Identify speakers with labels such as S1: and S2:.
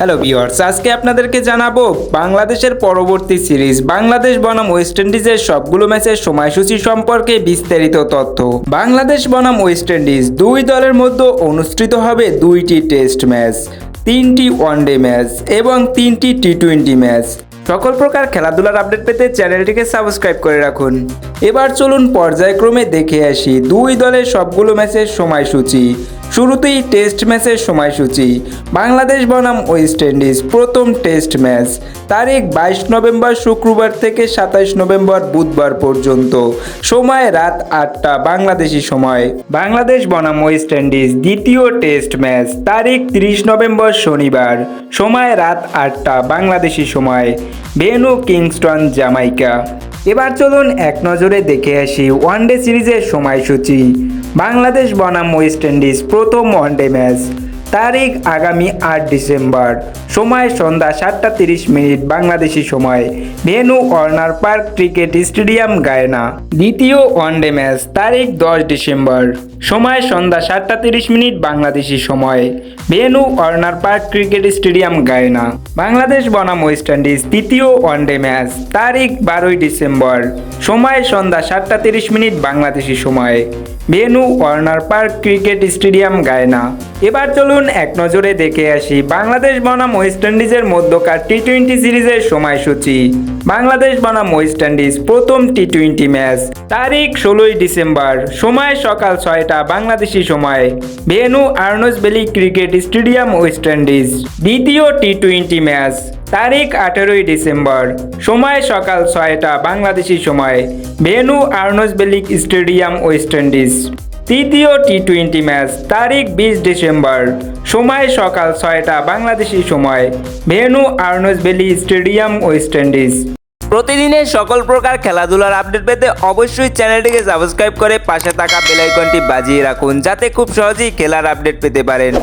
S1: Hello viewers আজকে আপনাদেরকে জানাব বাংলাদেশের পরবর্তী সিরিজ বাংলাদেশ বনাম ওয়েস্ট ইন্ডিজের সবগুলো ম্যাচের সময়সূচি সম্পর্কে বিস্তারিত তথ্য। বাংলাদেশ বনাম ওয়েস্ট ইন্ডিজ দুই দলের মধ্যে অনুষ্ঠিত হবে দুইটি টেস্ট ম্যাচ, তিনটি ওয়ানডে ম্যাচ এবং তিনটি টি টোয়েন্টি ম্যাচ। সকল প্রকার খেলাধুলার আপডেট পেতে চ্যানেলটিকে সাবস্ক্রাইব করে রাখুন। এবার চলুন পর্যায়ক্রমে দেখে আসি দুই দলের সবগুলো ম্যাচের সময়সূচি। শুরুতেই টেস্ট ম্যাচের সময়সূচি। বাংলাদেশ বনাম ওয়েস্ট ইন্ডিজ প্রথম টেস্ট ম্যাচ তারিখ বাইশ নভেম্বর শুক্রবার থেকে সাতাইশ নভেম্বর বুধবার পর্যন্ত। সময় রাত আটটা, বাংলাদেশি সময়। বাংলাদেশ বনাম ওয়েস্ট ইন্ডিজ দ্বিতীয় টেস্ট ম্যাচ তারিখ তিরিশ নভেম্বর শনিবার। সময় রাত আটটা, বাংলাদেশি সময়। Venue Kingston, Jamaica. এবার চলুন এক নজরে দেখে আসি ওয়ানডে সিরিজের সময়সূচি। বাংলাদেশ বনাম ওয়েস্ট ইন্ডিজ প্রথম ওয়ানডে ম্যাচ। তারিখ আগামী আট ডিসেম্বর। সময় সন্ধ্যা সাতটা তিরিশ মিনিট বাংলাদেশি সময়। Venue Warner park cricket stadium, Guyana. দ্বিতীয় ওয়ানডে ম্যাচ, তারিখ দশ ডিসেম্বর। সময় সন্ধ্যা সাতটা তিরিশ মিনিট বাংলাদেশি সময়। Venue Warner Park cricket stadium, Guyana. Bangladesh বনাম ওয়েস্ট ইন্ডিজ তৃতীয় ওয়ানডে ম্যাচ, তারিখ বারোই ডিসেম্বর। সময় সন্ধ্যা সাতটা তিরিশ মিনিট বাংলাদেশি সময়। Venue Warner Park cricket stadium, Guyana. এবার চলুন এক নজরে দেখে আসি বাংলাদেশ বনাম ওয়েস্ট ইন্ডিজের মধ্যকার টি টোয়েন্টি সিরিজের সময়সূচি। বাংলাদেশ বনাম ওয়েস্ট ইন্ডিজ প্রথম টি টোয়েন্টি ম্যাচ, তারিখ ষোলোই ডিসেম্বর, সময় সকাল ছয়টা বাংলাদেশি সময়। Venue Arnos Vale cricket stadium West Indies দ্বিতীয় টি টোয়েন্টি ম্যাচ, তারিখ আঠেরোই ডিসেম্বর, সময় সকাল ছয়টা বাংলাদেশি সময়। ভেনু আর্নস বেলিক স্টেডিয়াম ওয়েস্ট ইন্ডিজ তৃতীয় টি টোয়েন্টি ম্যাচ তারিখ বিশ ডিসেম্বর। সময় সকাল ছয়টা বাংলাদেশি সময়। Venue Arnos Vale stadium, West Indies. প্রতিদিনের সকল প্রকার খেলাধুলার আপডেট পেতে অবশ্যই চ্যানেলটিকে সাবস্ক্রাইব করে পাশে থাকা বেলাইকনটি বাজিয়ে রাখুন, যাতে খুব সহজেই খেলার আপডেট পেতে পারেন।